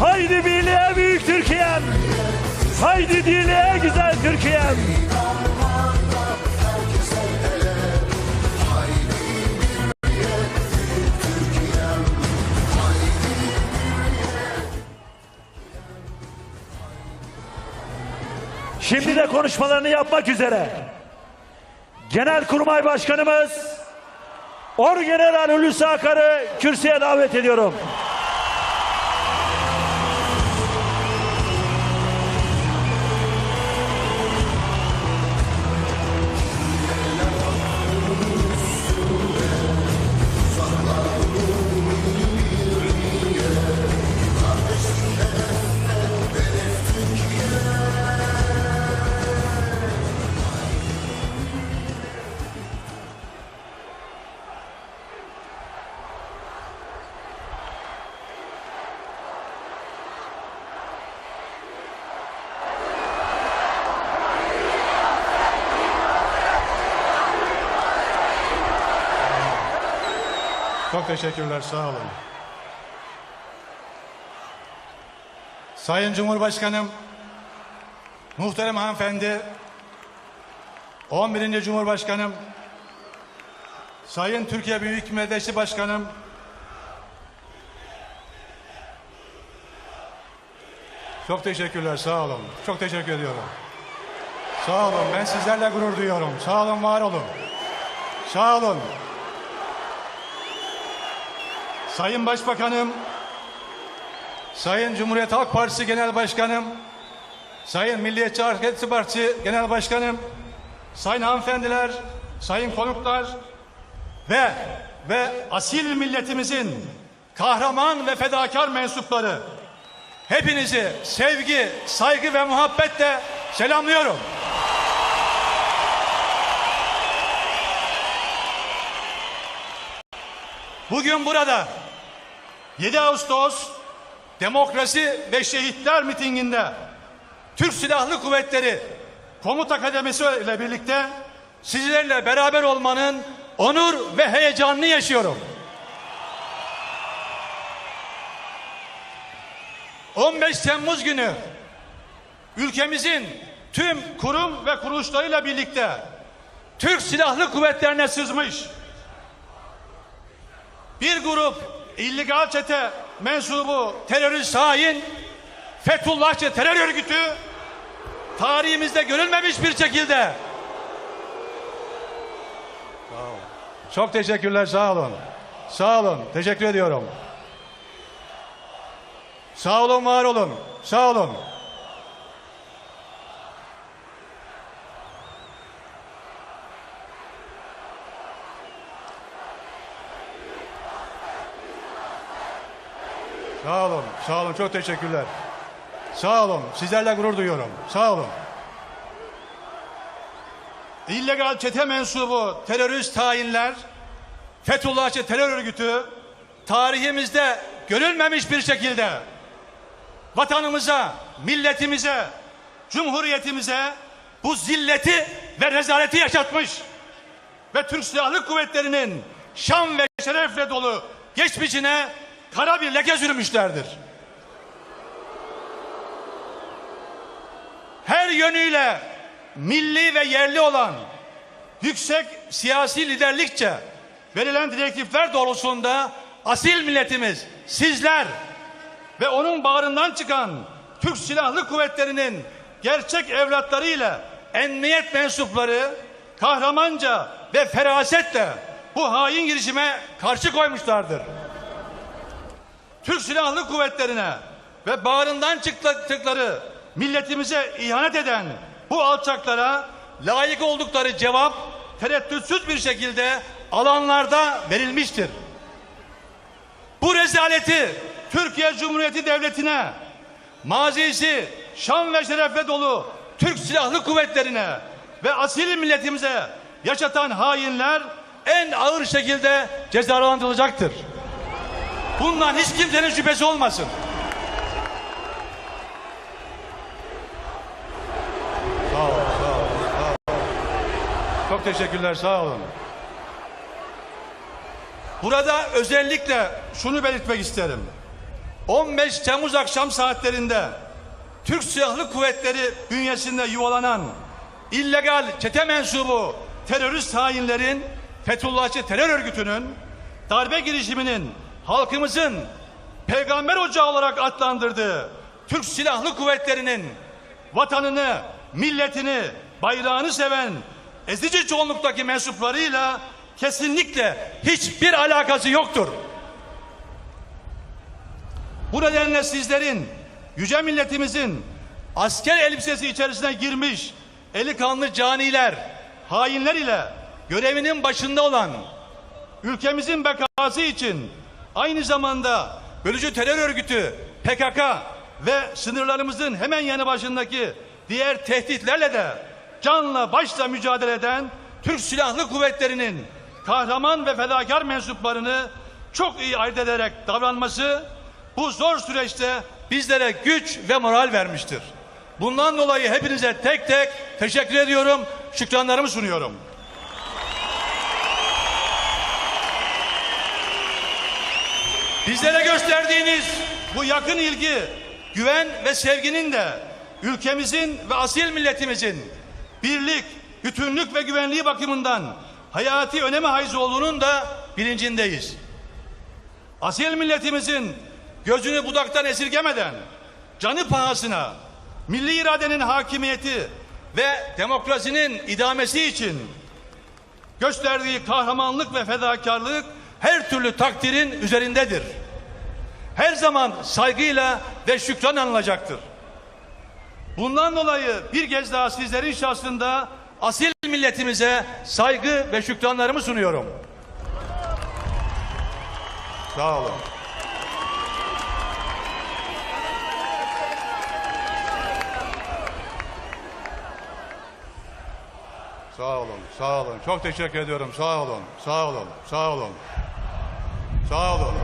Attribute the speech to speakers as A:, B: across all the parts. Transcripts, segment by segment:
A: Haydi birliğe büyük Türkiye'm. Haydi dirliğe güzel Türkiye'm. Şimdi de konuşmalarını yapmak üzere. Genelkurmay Başkanımız Orgeneral Hulusi Akar'ı kürsüye davet ediyorum.
B: Teşekkürler, sağ olun. Sayın Cumhurbaşkanım, muhterem hanımefendi, 11. Cumhurbaşkanım, Sayın Türkiye Büyük Meclisi Başkanım, çok teşekkürler, sağ olun. Çok teşekkür ediyorum. Sağ olun, ben sizlerle gurur duyuyorum. Sağ olun, var olun. Sağ olun. Sayın Başbakanım, Sayın Cumhuriyet Halk Partisi Genel Başkanım, Sayın Milliyetçi Hareket Partisi Genel Başkanım, Sayın hanımefendiler, sayın konuklar ve ve asil milletimizin kahraman ve fedakar mensupları hepinizi sevgi, saygı ve muhabbetle selamlıyorum. Bugün burada 7 Ağustos Demokrasi ve Şehitler mitinginde Türk Silahlı Kuvvetleri Komuta Kademesi ile birlikte sizlerle beraber olmanın onur ve heyecanını yaşıyorum. 15 Temmuz günü ülkemizin tüm kurum ve kuruluşlarıyla birlikte Türk Silahlı Kuvvetlerine sızmış bir grup illegal çete mensubu terörist hain Fethullahçı terör örgütü tarihimizde görülmemiş bir şekilde. Çok teşekkürler sağ olun. Sağ olun teşekkür ediyorum. Sağ olun var olun. Sağ olun Sağ olun, sağ olun. Çok teşekkürler. Sağ olun. Sizlerle gurur duyuyorum. Sağ olun. İllegal çete mensubu terörist hainler, Fethullahçı terör örgütü tarihimizde görülmemiş bir şekilde vatanımıza, milletimize, cumhuriyetimize bu zilleti ve rezaleti yaşatmış ve Türk Silahlı Kuvvetleri'nin şan ve şerefle dolu geçmişine kara bir leke sürmüşlerdir. Her yönüyle milli ve yerli olan yüksek siyasi liderlikçe verilen direktifler doğrultusunda asil milletimiz sizler ve onun bağrından çıkan Türk Silahlı Kuvvetleri'nin gerçek evlatlarıyla emniyet mensupları kahramanca ve ferasetle bu hain girişime karşı koymuşlardır. Türk Silahlı Kuvvetlerine ve bağrından çıktıkları milletimize ihanet eden bu alçaklara layık oldukları cevap tereddütsüz bir şekilde alanlarda verilmiştir. Bu rezaleti Türkiye Cumhuriyeti Devleti'ne, mazisi şan ve şerefle dolu Türk Silahlı Kuvvetlerine ve asil milletimize yaşatan hainler en ağır şekilde cezalandırılacaktır. Bundan hiç kimsenin şüphesi olmasın. Sağ olun, sağ olun, sağ olun. Çok teşekkürler, sağ olun. Burada özellikle şunu belirtmek isterim. 15 Temmuz akşam saatlerinde Türk Silahlı Kuvvetleri bünyesinde yuvalanan illegal çete mensubu terörist hainlerin Fethullahçı terör örgütünün darbe girişiminin halkımızın peygamber ocağı olarak adlandırdığı Türk Silahlı Kuvvetleri'nin vatanını, milletini, bayrağını seven ezici çoğunluktaki mensuplarıyla kesinlikle hiçbir alakası yoktur. Bu nedenle sizlerin, yüce milletimizin asker elbisesi içerisine girmiş eli kanlı caniler, hainler ile görevinin başında olan ülkemizin bekası için aynı zamanda bölücü terör örgütü PKK ve sınırlarımızın hemen yanı başındaki diğer tehditlerle de canla başla mücadele eden Türk Silahlı Kuvvetleri'nin kahraman ve fedakar mensuplarını çok iyi ayırt ederek davranması bu zor süreçte bizlere güç ve moral vermiştir. Bundan dolayı hepinize tek tek teşekkür ediyorum, şükranlarımı sunuyorum. Bizlere gösterdiğiniz bu yakın ilgi, güven ve sevginin de ülkemizin ve asil milletimizin birlik, bütünlük ve güvenliği bakımından hayati öneme haiz olduğunun da bilincindeyiz. Asil milletimizin gözünü budaktan esirgemeden canı pahasına milli iradenin hakimiyeti ve demokrasinin idamesi için gösterdiği kahramanlık ve fedakarlık her türlü takdirin üzerindedir. Her zaman saygıyla ve şükran anılacaktır. Bundan dolayı bir kez daha sizlerin şahsında asil milletimize saygı ve şükranlarımı sunuyorum. Sağ olun. Sağ olun, sağ olun. Çok teşekkür ediyorum. Sağ olun, sağ olun, sağ olun. Sağ olun. Sağ olun.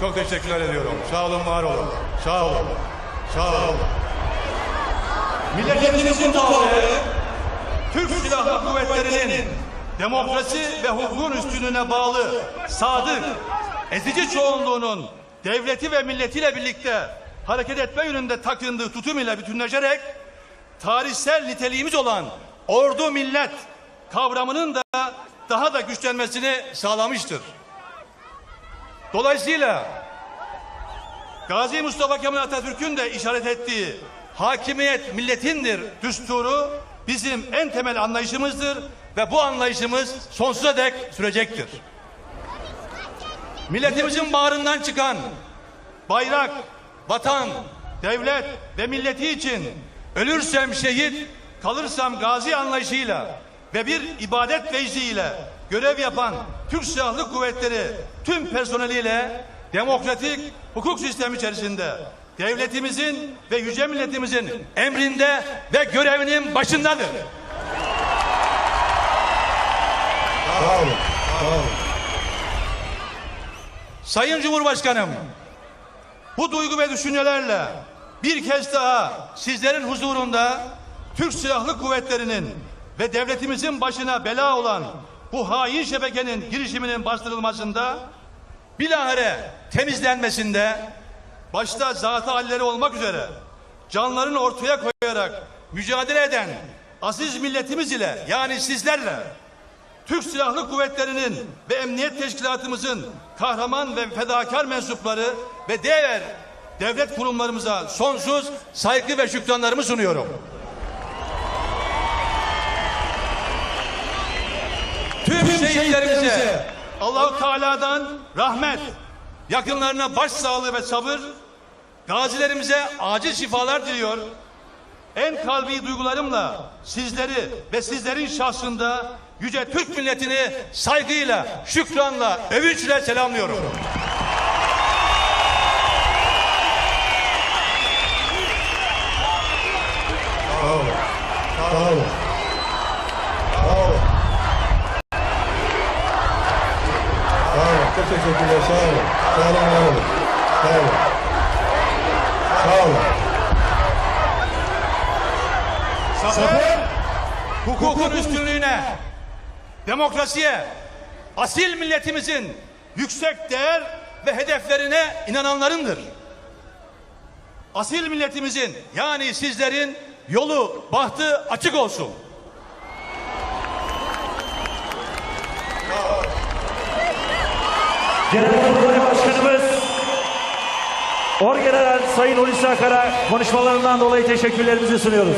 B: Çok teşekkürler ediyorum. Sağ olun, var olun. Sağ olun. Sağ olun. Milletimizin tavrı Türk Silahlı Kuvvetleri'nin demokrasi ve hukukun üstünlüğüne bağlı sadık, ezici çoğunluğunun devleti ve milletiyle birlikte hareket etme yönünde takındığı tutum ile bütünleşerek tarihsel niteliğimiz olan ordu millet kavramının da daha da güçlenmesini sağlamıştır. Dolayısıyla Gazi Mustafa Kemal Atatürk'ün de işaret ettiği hakimiyet milletindir düsturu bizim en temel anlayışımızdır ve bu anlayışımız sonsuza dek sürecektir. Milletimizin bağrından çıkan bayrak, vatan, devlet ve milleti için ölürsem şehit, kalırsam gazi anlayışıyla ve bir ibadet vecdiyle görev yapan Türk Silahlı Kuvvetleri tüm personeliyle demokratik hukuk sistemi içerisinde devletimizin ve yüce milletimizin emrinde ve görevinin başındadır.
C: Sağ olun.
B: Sayın Cumhurbaşkanım, bu duygu ve düşüncelerle bir kez daha sizlerin huzurunda Türk Silahlı Kuvvetleri'nin ve devletimizin başına bela olan bu hain şebekenin girişiminin bastırılmasında bilahare temizlenmesinde başta zatı halleri olmak üzere canlarını ortaya koyarak mücadele eden aziz milletimiz ile yani sizlerle Türk Silahlı Kuvvetleri'nin ve Emniyet Teşkilatımızın kahraman ve fedakar mensupları ve diğer devlet kurumlarımıza sonsuz saygı ve şükranlarımı sunuyorum. Tüm şehitlerimize Allahu Teala'dan rahmet, yakınlarına başsağlığı ve sabır, gazilerimize acil şifalar diliyor. En kalbi duygularımla sizleri ve sizlerin şahsında yüce Türk milletini saygıyla, şükranla, övünçle selamlıyorum.
C: Sağ olun. Sağ olun. Sağ olun. Sağ olun. Çok teşekkürler. Sağ olun. Sağ olun. Var olun. Sağ olun. Sağ olun.
B: Zafer, hukukun üstünlüğüne, demokrasiye, asil milletimizin yüksek değer ve hedeflerine inananlarındır. Asil milletimizin yani sizlerin yolu, bahtı açık olsun.
A: Genelkurmay Başkanımız Orgeneral Sayın Hulusi Akar'a konuşmalarından dolayı teşekkürlerimizi sunuyoruz.